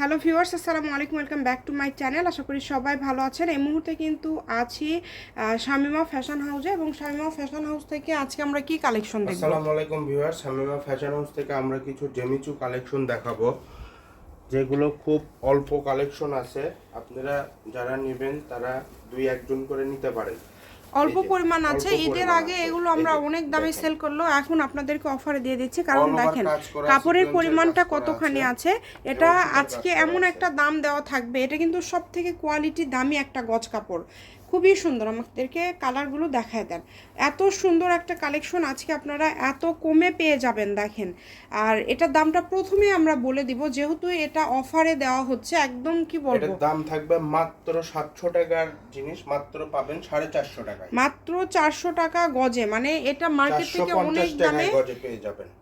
Hello viewers, আসসালামু আলাইকুম, welcome back to my channel. আশা করি সবাই ভালো আছেন। এই মুহূর্তে কিন্তু আছি শামিমা ফ্যাশন হাউসে এবং শামিমা ফ্যাশন হাউস থেকে আজকে আমরা কি কালেকশন দেখব? আসসালামু আলাইকুম ভিউয়ার্স হামিমা ফ্যাশন হাউস থেকে আমরা কিছু জেমিচু কালেকশন দেখাবো, যেগুলো খুব অল্প কালেকশন আছে। আপনারা যারা নেবেন, তারা দুই একজন করে নিতে পারেন। অল্প পরিমাণ আছে ঈদের আগে এগুলো আমরা অনেক দামে সেল করল এখন আপনাদেরকে অফারে দিয়ে দিচ্ছি। কারণ দেখেন কাপড়ের পরিমাণটা কতখানি আছে। এটা আজকে এমন একটা দাম দেওয়া থাকবে। এটা কিন্তু সব থেকে কোয়ালিটি দামি একটা গজ কাপড়। খুবই সুন্দর আমাদেরকে কালারগুলো দেখায় দেন। এত সুন্দর একটা কালেকশন আজকে আপনারা এত কমে পেয়ে যাবেন দেখেন। আর এটার দামটা প্রথমে আমরা বলে দিব যেহেতু এটা অফারে দেওয়া হচ্ছে একদম কি বলব? দাম থাকবে মাত্র সাতশো টাকার জিনিস মাত্র পাবেন সাড়ে চারশো টাকায় মাত্র চারশো টাকা গজে মানে এটা মার্কেট থেকে অনেক দামে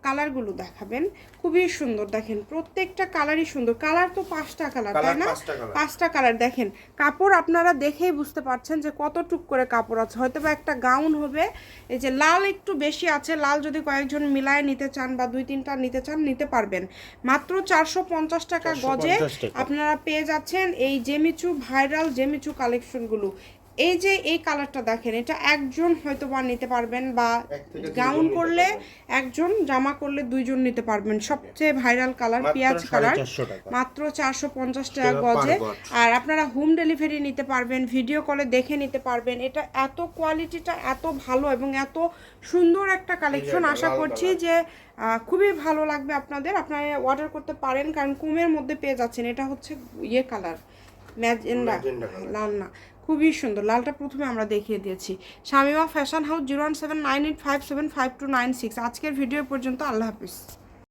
কালারগুলো দেখাবেন। খুবই সুন্দর দেখেন প্রত্যেকটা কালারই সুন্দর। কালার তো পাঁচটা কালার তাই না? পাঁচটা কালার। দেখেন। কাপড় আপনারা দেখেই বুঝতে পারছেন যে কতটুক করে কাপড় আছে। হয়তো বা একটা গাউন হবে এই যে লাল একটু বেশি আছে লাল যদি কয়েকজন মিলায় নিতে চান বা দুই তিনটা নিতে চান নিতে পারবেন। মাত্র চারশো পঞ্চাশ টাকা গজে আপনারা পেয়ে যাচ্ছেন এই জেমিচু ভাইরাল জেমিচু কালেকশনগুলো এই যে এই কালারটা দেখেন এটা একজন হয়তো বা নিতে পারবেন বা গাউন করলে একজন জামা করলে দুইজন নিতে পারবেন। সবচেয়ে ভাইরাল কালার পেঁয়াজ কালার। মাত্র চারশো পঞ্চাশ টাকা টাকা গজে। আর আপনারা হোম ডেলিভারি নিতে পারবেন ভিডিও কলে দেখে নিতে পারবেন। এটা এত কোয়ালিটিটা এত ভালো এবং এত সুন্দর একটা কালেকশন আশা করছি যে খুবই ভালো লাগবে আপনাদের। আপনারা অর্ডার করতে পারেন কারণ কুমের মধ্যে পেয়ে যাচ্ছেন। এটা হচ্ছে ইয়ে কালার ম্যাজেন্ডা। লাল না। খুবই সুন্দর। লালটা প্রথমে আমরা দেখিয়ে দিয়েছি। Shamima, fashion house zero one seven nine eight five seven five two nine six. আজকের ভিডিও পর্যন্ত আল্লাহ হাফিজ।